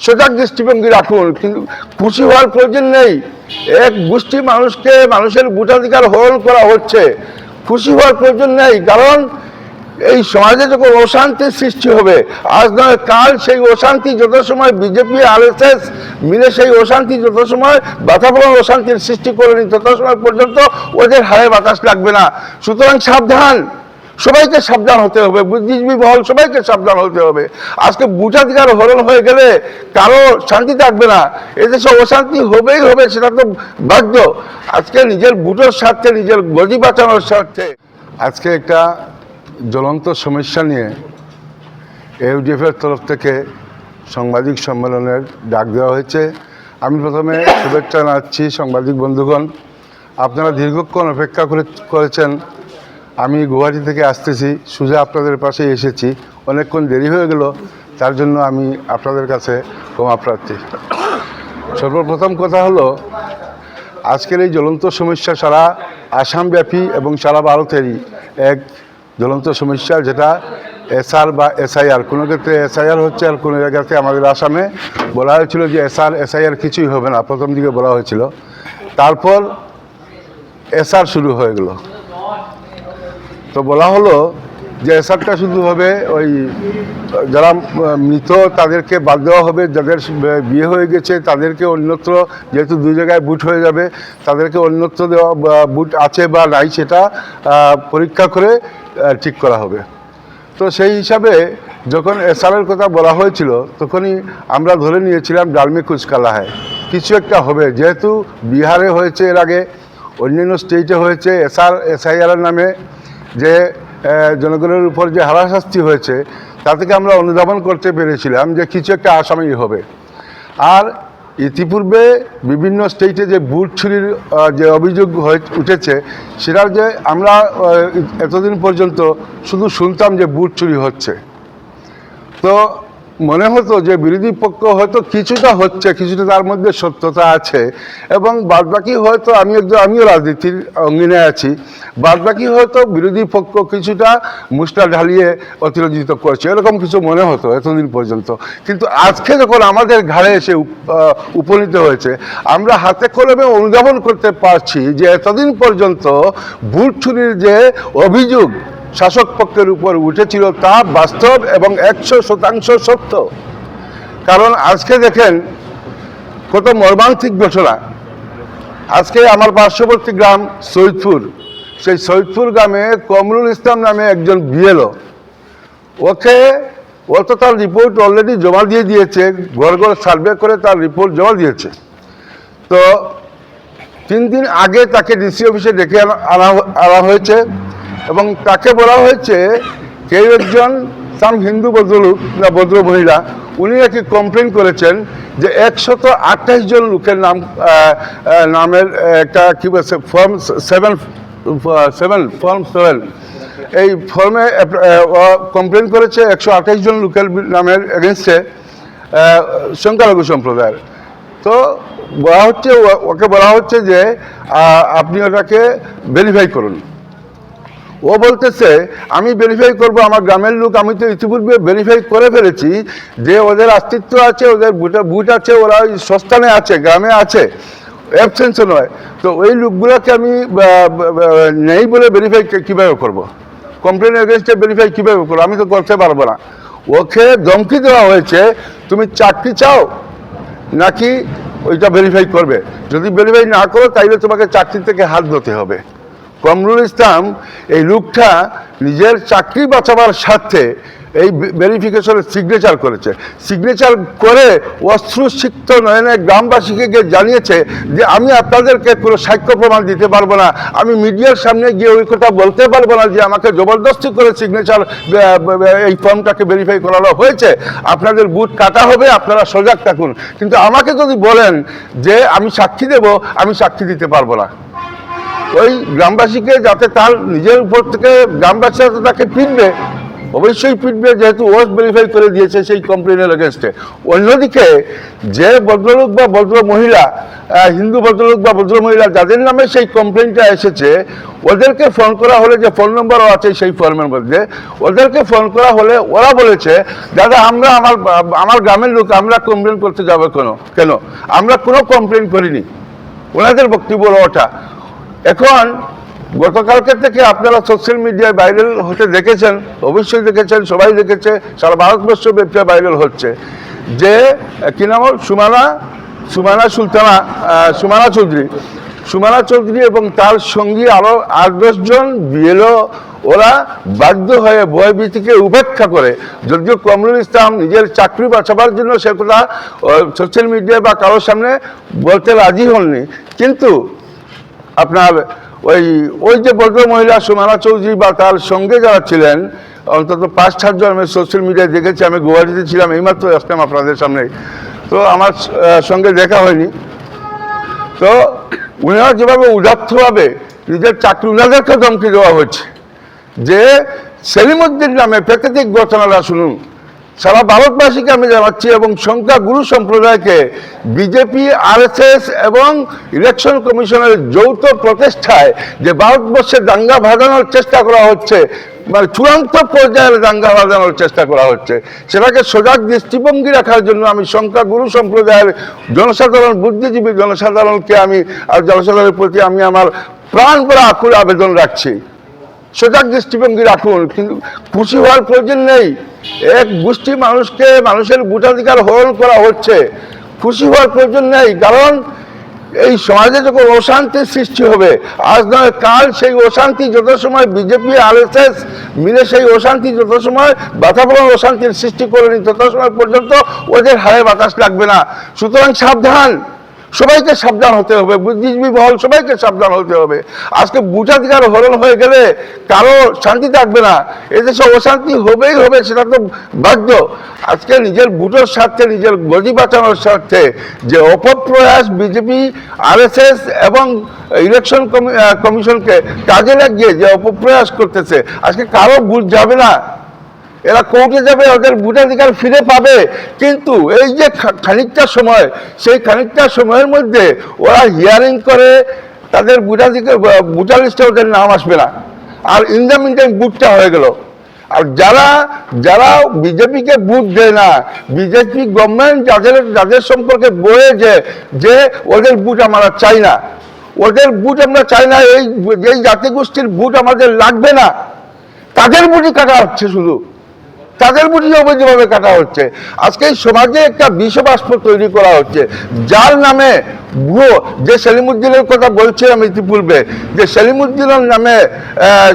সজাগ দৃষ্টিভঙ্গি রাখুন, কিন্তু খুশি হওয়ার প্রয়োজন নেই। এক গোষ্ঠী মানুষকে মানুষের ভোটাধিকার হরণ করা হচ্ছে, খুশি হওয়ার প্রয়োজন নেই, কারণ এই সমাজে যখন অশান্তির সৃষ্টি হবে, আজ নয়, কাল সেই অশান্তি যত সময় বিজেপি আর এস এস মিলে সেই অশান্তি যত সময় বাতাবরণ অশান্তির সৃষ্টি করেনি তত সময় পর্যন্ত ওদের হারে বাতাস লাগবে না। সুতরাং সাবধান। সবাইকে সাবধান হতে হবে বুদ্ধিজীবী মহল সবাইকে সাবধান হতে হবে। আজকে ভোটাধিকার হরণ হয়ে গেলে কারও শান্তি থাকবে না। এদেশে অশান্তি হবেই হবে, সেটা তো বাধ্য আজকে নিজের বুটের স্বার্থে, নিজের গদি বাঁচানোর স্বার্থে। আজকে একটা জ্বলন্ত সমস্যা নিয়ে ইউডিএফের তরফ থেকে সাংবাদিক সম্মেলনের ডাক দেওয়া হয়েছে। আমি প্রথমে শুভেচ্ছা জানাচ্ছি সাংবাদিক বন্ধুগণ। আপনারা দীর্ঘক্ষণ অপেক্ষা করে, করেছেন। আমি গুয়াহাটি থেকে আসতেছি, সোজা আপনাদের পাশে এসেছি, অনেকক্ষণ দেরি হয়ে গেল, তার জন্য আমি আপনাদের কাছে ক্ষমা প্রার্থী। সর্বপ্রথম কথা হলো, আজকের এই জ্বলন্ত সমস্যা সারা আসামব্যাপী এবং সারা ভারতেরই এক জ্বলন্ত সমস্যা, যেটা এসআর বা এসআইআর। কোনো ক্ষেত্রে এসআইআর হচ্ছে আর কোনো জায়গাতে আমাদের আসামে বলা হয়েছিল যে এসআর, এসআইআর কিছুই হবে না, প্রথম দিকে বলা হয়েছিল। তারপর এসআর শুরু হয়ে গেল। তো বলা হলো যে এসআরটা শুধু হবে ওই, যারা মৃত তাদেরকে বাদ দেওয়া হবে, যাদের বিয়ে হয়ে গেছে তাদেরকে অন্যত্র, যেহেতু দুই জায়গায় বুট হয়ে যাবে, তাদেরকে অন্যত্র দেওয়া বুট আছে বা নাই সেটা পরীক্ষা করে ঠিক করা হবে। তো সেই হিসাবে যখন এসআরের কথা বলা হয়েছিল, তখনই আমরা ধরে নিয়েছিলাম ডালমি কুচকালা হয় কিছু একটা হবে, যেহেতু বিহারে হয়েছে এর আগে, অন্যান্য স্টেটে হয়েছে এসআর এসআইআরের নামে যে জনগণের উপর যে হারাশাস্তি হয়েছে তা থেকে আমরা অনুধাবন করতে পেরেছিলাম যে কিছু একটা আসামি হবে। আর ইতিপূর্বে বিভিন্ন স্টেটে যে বুট চুরির যে অভিযোগ হয়ে উঠেছে সেটা যে আমরা এতদিন পর্যন্ত শুধু শুনতাম যে বুট চুরি হচ্ছে। তো মনে হতো যে বিরোধী পক্ষ হয়তো কিছুটা হচ্ছে, কিছুটা তার মধ্যে সত্যতা আছে এবং বাদবাকি হয়তো আমি একজন, আমিও রাজনীতির অঙ্গিনে আছি, বাদবাকি হয়তো বিরোধী পক্ষ কিছুটা মুষ্টা ঢালিয়ে অতিরঞ্জিত করছে, এরকম কিছু মনে হতো এতদিন পর্যন্ত। কিন্তু আজকে যখন আমাদের ঘাড়ে এসে উপনীত হয়েছে, আমরা হাতে কলমে অনুধাবন করতে পারছি যে এতদিন পর্যন্ত বুট চুরির যে অভিযোগ শাসক পক্ষের উপর উঠেছিল তা বাস্তব এবং একশো শতাংশ সত্য। কারণ আজকে দেখেন, কত মর্মান্তিক ঘটনা। আজকে আমার পার্শ্ববর্তী গ্রাম সৈয়দপুর। সেই সৈয়দপুর গ্রামে কমরুল ইসলাম নামে একজন বিএলও। ওকে ও তো তার রিপোর্ট অলরেডি জমা দিয়ে দিয়েছে, ঘর ঘর সার্ভে করে তার রিপোর্ট জমা দিয়েছে। তো তিন দিন আগে তাকে ডিসি অফিসে ডেকে আনা আনা হয়েছে। এবং তাকে বলা হয়েছে কেউ একজন সাম হিন্দু ভদ্রলোক না ভদ্র মহিলা, উনি নাকি কমপ্লেন করেছেন যে একশত আঠাশ জন লোকের নাম নামের একটা কী বলছে form seven seven form seven এই ফর্মে কমপ্লেন করেছে একশো আঠাশ জন লোকের নামের এগেনস্টে সংখ্যালঘু সম্প্রদায়ের। তো বলা হচ্ছে, ওকে বলা হচ্ছে যে আপনি ওটাকে ভেরিফাই করুন। ও বলতেছে, আমি ভেরিফাই করব, আমার গ্রামের লোক, আমি তো ইতিপূর্বে ভেরিফাই করে ফেলেছি যে ওদের অস্তিত্ব আছে, ওদের বুট আছে, ওরা ওই সস্থানে আছে, গ্রামে আছে অ্যাবসেন্সও নয়। তো ওই লোকগুলোকে আমি নেই বলে ভেরিফাই কীভাবে করব। কমপ্লেন এগেনস্টে ভেরিফাই কীভাবে করব? আমি তো করতে পারব না। ওকে ধমকি দেওয়া হয়েছে, তুমি চাকরি চাও? নাকি ওইটা ভেরিফাই করবে? যদি ভেরিফাই না করো, তাইলে তোমাকে চাকরি থেকে হাত ধরতে হবে। কমরুল ইসলাম এই লোকটা নিজের চাকরি বাঁচাবার স্বার্থে এই ভেরিফিকেশনের সিগনেচার করেছে। সিগনেচার করে অশ্রুসিক্ত নয়নে গ্রামবাসীকে গিয়ে জানিয়েছে যে আমি আপনাদেরকে কোনো সাক্ষ্য প্রমাণ দিতে পারব না। আমি মিডিয়ার সামনে গিয়ে ওই কথা বলতে পারব না যে আমাকে জবরদস্তি করে সিগনেচার এই ফর্মটাকে ভেরিফাই করানো হয়েছে। আপনাদের বুথ কাটা হবে, আপনারা সজাগ থাকুন। কিন্তু আমাকে যদি বলেন যে আমি সাক্ষী দেব, আমি সাক্ষী দিতে পারব না। ওই গ্রামবাসীকে যাতে তার নিজের উপর থেকে গ্রামবাসীরা তো তাকে পিটবে, অবশ্যই পিটবে, যেহেতু ওস ভেরিফাই করে দিয়েছে সেই কমপ্লেনের এগেনস্টে অন্যদিকে যে ভদ্রলোক বা ভদ্র মহিলা হিন্দু ভদ্রলোক বা ভদ্র মহিলা, যাদের নামে সেই কমপ্লেনটা এসেছে, ওদেরকে ফোন করা হলে যে ফোন নম্বরও আছে সেই ফর্মের মধ্যে ওদেরকে ফোন করা হলে ওরা বলেছে, দাদা, আমরা আমার আমার গ্রামের লোক, আমরা কমপ্লেন করতে যাব কেন? কেন? আমরা কোনো কমপ্লেন করিনি। ওনাদের বক্তব্য ওটা। এখন গতকালকে থেকে আপনারা সোশ্যাল মিডিয়ায় ভাইরাল হতে দেখেছেন, অবশ্যই দেখেছেন, সবাই দেখেছে, সারা ভারতবর্ষ ব্যাপী ভাইরাল হচ্ছে। যে, কি নাম সুমানা সুমানা সুলতানা সুমানা চৌধুরী। সুমানা চৌধুরী এবং তার সঙ্গী আরও আট দশজন বিএলও, ওরা বাধ্য হয়ে ভয়ভীতিকে উপেক্ষা করে। যদিও কমরুল ইসলাম নিজের চাকরি বাঁচাবার জন্য সে কথা সোশ্যাল মিডিয়ায় বা কারোর সামনে বলতে রাজি হননি। কিন্তু আপনার ওই ওই যে ভদ্র মহিলা সুমানা চৌধুরী বা তার সঙ্গে যারা ছিলেন, অন্তত পাঁচ সাতজন আমি সোশ্যাল মিডিয়ায় দেখেছি, আমি গুয়াহাটিতে ছিলাম, এইমাত্র আসলাম আপনাদের সামনে। তো আমার সঙ্গে দেখা হয়নি। তো উনারা যেভাবে উদাত্তভাবে নিজের চাকরি উনাদেরকে ধমকি দেওয়া হচ্ছে, যে সেলিমুদ্দিন নামে প্রাকৃতিক ঘটনাটা শুনুন। সারা ভারতবাসীকে আমি জানাচ্ছি এবং সংখ্যাগুরু সম্প্রদায়কে বিজেপি, আরএসএস এবং ইলেকশন কমিশনের যৌথ প্রচেষ্টায় যে ভারতবর্ষে দাঙ্গা ভাগানোর চেষ্টা করা হচ্ছে মানে চূড়ান্ত পর্যায়ের দাঙ্গা বাঁধানোর চেষ্টা করা হচ্ছে, সেটাকে সজাগ দৃষ্টিভঙ্গি রাখার জন্য আমি সংখ্যাগুরু সম্প্রদায়ের জনসাধারণ, বুদ্ধিজীবী জনসাধারণকে আমি আর জনসাধারণের প্রতি আমি আমার প্রাণ করে আকুল আবেদন রাখছি। সজাগ দৃষ্টিভঙ্গি রাখুন, কিন্তু খুশি হওয়ার প্রয়োজন নেই। এক গোষ্ঠী মানুষকে মানুষের ভোটাধিকার হরণ করা হচ্ছে। খুশি হওয়ার প্রয়োজন নেই, কারণ এই সমাজে যখন অশান্তির সৃষ্টি হবে, আজ নয়, কাল সেই অশান্তি যত সময় বিজেপি আর এস এস মিলে সেই অশান্তি যত সময় বাতাবরণ অশান্তির সৃষ্টি করেনি তত সময় পর্যন্ত ওদের হারে বাতাস লাগবে না। সুতরাং সাবধান। সবাইকে সাবধান হতে হবে, বুদ্ধিজীবী মহল সবাইকে সাবধান হতে হবে। আজকে ভোটাধিকার হরণ হয়ে গেলে কারও শান্তি থাকবে না। এদেশে অশান্তি হবেই হবে, সেটা তো বাধ্য। আজকে নিজের ভোটের স্বার্থে, নিজের গদি বাঁচানোর স্বার্থে যে অপপ্রয়াস বিজেপি, আরএসএস এবং ইলেকশন কমিশনকে কাজে লাগিয়ে যে অপপ্রয়াস করতেছে, আজকে কারও ভোট যাবে না। এরা কোর্টে যাবে, ওদের ভোটাধিকার ফিরে পাবে। কিন্তু এই যে খানিকটা সময়, সেই খানিকটা সময়ের মধ্যে ওরা হিয়ারিং করে, তাদের ভোটাধিকার ভোটার লিস্টে ওদের নাম আসবে না। আর ইন দ্য টাইম বুটটা হয়ে গেল। আর যারা যারা বিজেপিকে বুট দেয় না বিজেপি গভর্নমেন্ট যাদের যাদের সম্পর্কে বলে যে যে ওদের বুট আমরা চাই না। ওদের বুট আমরা চাই না, এই জাতিগোষ্ঠীর বুট আমাদের লাগবে না। তাদের বুটি কাটা হচ্ছে শুধু। তাদের বুঝি অবৈধভাবে কাটা হচ্ছে। আজকে সমাজে একটা বিষবাষ্প তৈরি করা হচ্ছে। যার নামে ভুয়ো, যে সেলিমুদ্দিনের কথা বলছিলাম ইতিপূর্বে, যে সেলিমুদ্দিনের নামে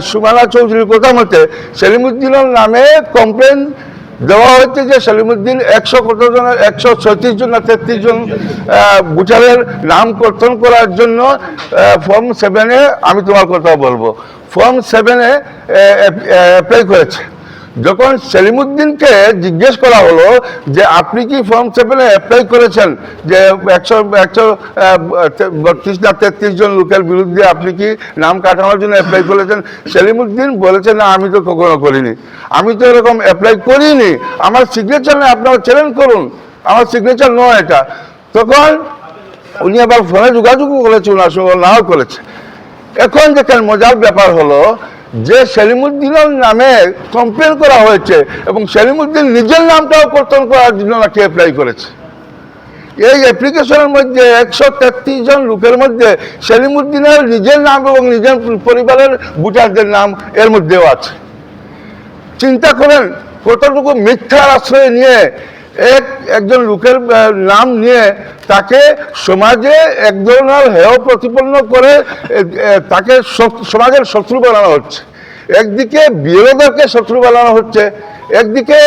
সুমানা চৌধুরীর কথা মতে, সেলিমুদ্দিনের নামে কমপ্লেন দেওয়া হচ্ছে যে সেলিমুদ্দিন একশো কত জনের একশো ছত্রিশ জন না তেত্রিশ জন ভোটারের নাম কর্তন করার জন্য ফর্ম সেভেনে আমি তোমার কথা বলব। ফর্ম সেভেনে অ্যাপ্লাই করেছে। যখন সেলিমুদ্দিনকে জিজ্ঞেস করা হলো যে আপনি কি ফর্ম সেভেনে অ্যাপ্লাই করেছেন, যে একশো একশো বত্রিশ না তেত্রিশ জন লোকের বিরুদ্ধে আপনি কি নাম কাটানোর জন্য অ্যাপ্লাই করেছেন? সেলিমুদ্দিন বলেছেন না, আমি তো কখনো করিনি। আমি তো এরকম অ্যাপ্লাই করিনি। আমার সিগনেচার নেই, আপনারা চ্যালেঞ্জ করুন। আমার সিগনেচার নয় এটা। তখন উনি আবার ফোনে যোগাযোগও করেছে ওনার সঙ্গে নাও করেছে। এখন দেখেন, মজার ব্যাপার হলো যে সেলিমুদ্দিনের নামে কমপ্লেন করা হয়েছে এবং সেলিমুদ্দিন নিজের নামটাও কর্তন করার জন্য নাকি অ্যাপ্লাই করেছে। এই অ্যাপ্লিকেশনের মধ্যে একশো তেত্রিশ জন লোকের মধ্যে সেলিমুদ্দিনের নিজের নাম এবং নিজের পরিবারের ভোটারদের নাম এর মধ্যেও আছে। চিন্তা করেন কতটুকু মিথ্যার আশ্রয় নিয়ে এক, একজন লোকের নাম নিয়ে তাকে সমাজে এক ধরনের হেয় প্রতিপন্ন করে তাকে সমাজের শত্রু বানানো হচ্ছে। একদিকে বিরোধীকে শত্রু বানানো হচ্ছে, একদিকে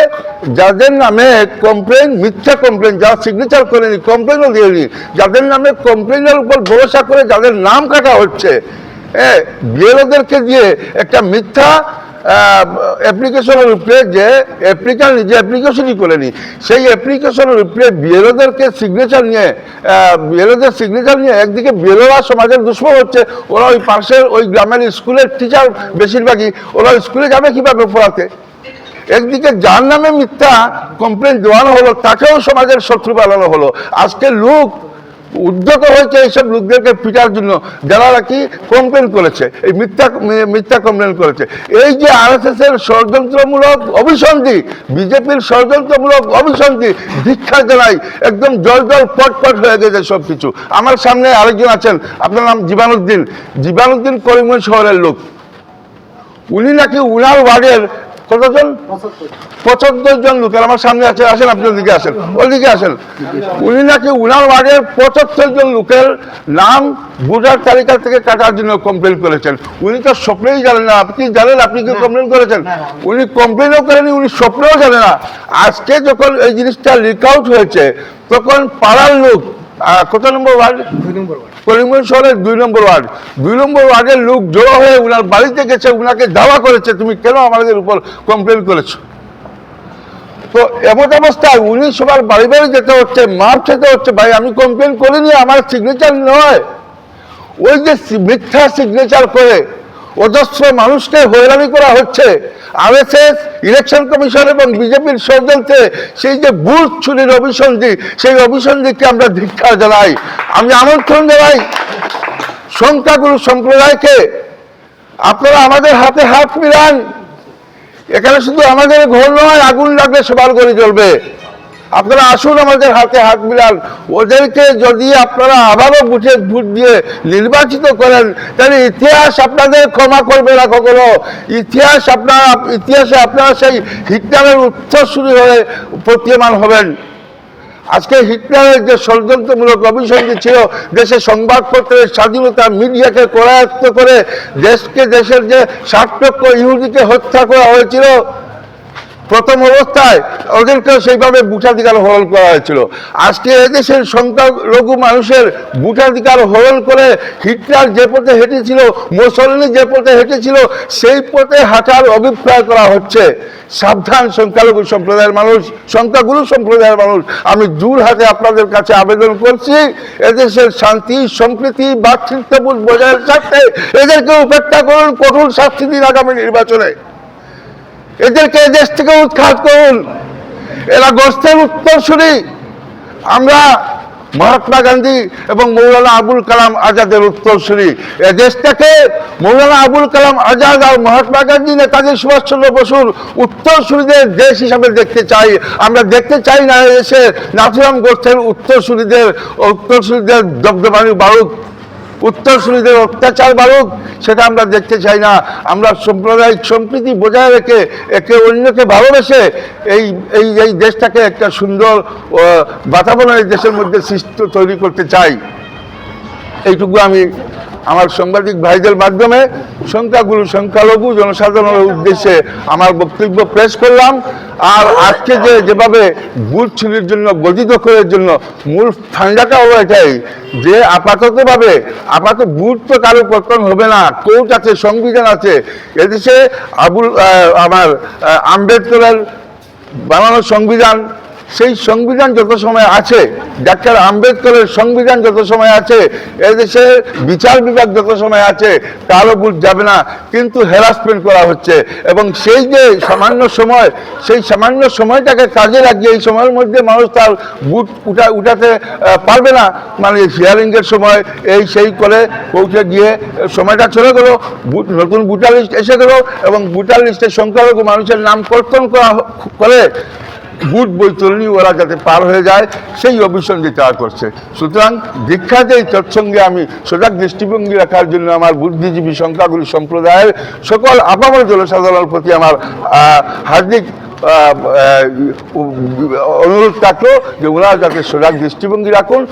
যাদের নামে কমপ্লেন মিথ্যা কমপ্লেন যারা সিগনেচার করেনি কমপ্লেনও দিয়েনি, যাদের নামে কমপ্লেনের উপর ভরসা করে যাদের নাম কাটা হচ্ছে হ্যাঁ বিএলওদেরকে দিয়ে একটা মিথ্যা অ্যাপ্লিকেশনের উপরে যে অ্যাপ্লিকান যে অ্যাপ্লিকেশনই করেনি সেই অ্যাপ্লিকেশনের উপরে বিএলওদেরকে সিগনেচার নিয়ে বিএলওদের সিগনেচার নিয়ে একদিকে বিএলওরা সমাজের দুশ্মন হচ্ছে, ওরা ওই পাশের ওই গ্রামের স্কুলের টিচার বেশিরভাগই, ওরা স্কুলে যাবে কীভাবে পড়াতে? একদিকে যার নামে মিথ্যা কমপ্লেন দেওয়ানো হলো, তাকেও সমাজের শত্রু বানানো হলো। আজকে লোক উদ্যত হয়েছে এইসব লোকদেরকে পিটার জন্য। যারা নাকি কমপ্লেন করেছে, এই মিথ্যা মিথ্যা কমপ্লেন করেছে। এই যে আর এস এর ষড়যন্ত্রমূলক অভিসন্ধি, বিজেপির ষড়যন্ত্রমূলক অভিসন্ধি, দীক্ষা জানাই, একদম জল জল পট পট হয়ে গেছে সব কিছু আমার সামনে আরেকজন আছেন, আপনার নাম জীবানুদ্দিন। জীবানুদ্দিন করিমগঞ্জ শহরের লোক। উনি নাকি উনার ওয়ার্ডের কতজন? পঁচাত্তর জন লোকের আমার সামনে আছে, আসেন, আপনি ওদিকে আসেন। ওদিকে আসেন। উনি নাকি উনার ওয়ার্ডের পঁচাত্তর জন লোকের নাম ভোটার তালিকা থেকে কাটার জন্য কমপ্লেন করেছেন। উনি তো স্বপ্নেই জানেন না। আপনি জানেন? আপনি কি কমপ্লেন করেছেন? উনি কমপ্লেনও করেনি উনি স্বপ্নেও জানে না। আজকে যখন এই জিনিসটা লিক আউট হয়েছে, তখন পাড়ার লোক কত নম্বর ওয়ার্ড? করিমগঞ্জ শহরের দুই নম্বর ওয়ার্ড। দুই নম্বর ওয়ার্ডের লোক জড়ো হয়ে উনার বাড়িতে গেছে উনাকে দাওয়া করেছে। তুমি কেন আমাদের উপর কমপ্লেন করেছ? তো এমন অবস্থায় উনি সবার বাড়ি বাড়ি যেতে হচ্ছে মাপ খেতে হচ্ছে। ভাই আমি কমপ্লেন করিনি আমার সিগনেচার নয়। ওই যে মিথ্যা সিগনেচার করে অজস্র মানুষকে হয়রানি করা হচ্ছে। আরএসএস, ইলেকশন কমিশন এবং বিজেপির ষড়যন্ত্রে সেই যে বুথ চুরির অভিসন্ধি, সেই অভিসন্ধিকে আমরা ধিক্ষা জানাই। আমি আমন্ত্রণ জানাই সংখ্যাগুরু সম্প্রদায়কে। আপনারা আমাদের হাতে হাত মিলান। এখানে শুধু আমাদের ঘর নয়, আগুন লাগলে সবার করে জ্বলবে। আপনারা আসুন আমাদের হাতে হাত মিলান। ওদেরকে যদি আপনারা আবারও বুঝে ভোট দিয়ে নির্বাচিত করেন, তাহলে ইতিহাস আপনাদের ক্ষমা করবে না কখনো। ইতিহাস আপনারা, ইতিহাসে আপনারা সেই হিটলারের উত্তরসূরি হয়ে প্রতীয়মান হবেন। আজকে হিটলারের যে ষড়যন্ত্রমূলক অভিসন্ধি ছিল, দেশে সংবাদপত্রের স্বাধীনতা মিডিয়াকে করায়ত্ত করে দেশকে, দেশের যে ষাটক্য ইহুদিকে হত্যা করা হয়েছিল প্রথম অবস্থায় ওদেরকে সেইভাবে ভোটাধিকার হরণ করা হয়েছিল। আজকে এদেশের সংখ্যালঘু মানুষের ভোটাধিকার হরণ করে হিটলার যে পথে হেঁটেছিল মুসলিনী যে পথে হেঁটেছিল, সেই পথে হাঁটার অভিপ্রায় করা হচ্ছে। সাবধান সংখ্যালঘু সম্প্রদায়ের মানুষ, সংখ্যাগুরু সম্প্রদায়ের মানুষ, আমি জোর হাতে আপনাদের কাছে আবেদন করছি, এদেশের শান্তি, সম্প্রীতি, ভাতৃত্ববোধ বজায়ের স্বার্থে এদেরকে উপেক্ষা করুন কঠোর শাস্তি দিন আগামী নির্বাচনে। এদেরকে দেশ থেকে উৎখাত করুন। এরা গোষ্ঠের উত্তরসূরি। আমরা মহাত্মা গান্ধী এবং মৌলানা আবুল কালাম আজাদের উত্তরসূরি। এ দেশটাকে মৌলানা আবুল কালাম আজাদ আর মহাত্মা গান্ধী, নেতাজি সুভাষচন্দ্র বসুর উত্তরসূরিদের দেশ হিসাবে দেখতে চাই। আমরা দেখতে চাই না এসে নাথুরাম গোষ্ঠের উত্তরসূরিদের উত্তরসূরিদের দগ্ধবাণী বারুক উত্তরসূরিদের অত্যাচার বাড়ুক সেটা আমরা দেখতে চাই না। আমরা সাম্প্রদায়িক সম্প্রীতি বজায় রেখে, একে অন্যকে ভালোবেসে এই এই এই দেশটাকে একটা সুন্দর বাতাবরণ এই দেশের মধ্যে সৃষ্টি তৈরি করতে চাই। এইটুকু আমি আমার সাংবাদিক ভাইদের মাধ্যমে সংখ্যাগুরু, সংখ্যালঘু জনসাধারণের উদ্দেশ্যে আমার বক্তব্য পেশ করলাম। আর আজকে যে যেভাবে বুথ চুরির জন্য গঠিত করার জন্য মূল ফান্ডাটা হলো এটাই যে আপাততভাবে আপাতত বুথ তো কারও পতন হবে না, কোর্ট আছে, সংবিধান আছে। এদেশে আবুল আমার আম্বেদকরের বানানো সংবিধান সেই সংবিধান যত সময় আছে, ডাক্তার আম্বেদকরের সংবিধান যত সময় আছে এদেশে বিচার বিভাগ যত সময় আছে কারও বুঝ যাবে না, কিন্তু হ্যারাসমেন্ট করা হচ্ছে। এবং সেই যে সামান্য সময়, সেই সামান্য সময়টাকে কাজে লাগিয়ে এই সময়ের মধ্যে মানুষ তার বুট উঠা, উঠাতে পারবে না। মানে হিয়ারিংয়ের সময় এই সেই করে পৌঁছে গিয়ে সময়টা চলে গেল নতুন ভোটার লিস্ট এসে গেল এবং ভোটার লিস্টে সংখ্যালঘু মানুষের নাম কর্তন করা করে বুট বৈতরণী ওরা যাতে পার হয়ে যায়, সেই অভিসন্ধি তারা করছে। সুতরাং দীক্ষাতে এই তৎসঙ্গে আমি সজাগ দৃষ্টিভঙ্গি রাখার জন্য আমার বুদ্ধিজীবী সংখ্যাগুলি সম্প্রদায়ের সকল আপামর জনসাধারণের প্রতি আমার হার্দিক অনুরোধ থাকল যে ওনারা যাতে সজাগ দৃষ্টিভঙ্গি রাখুন।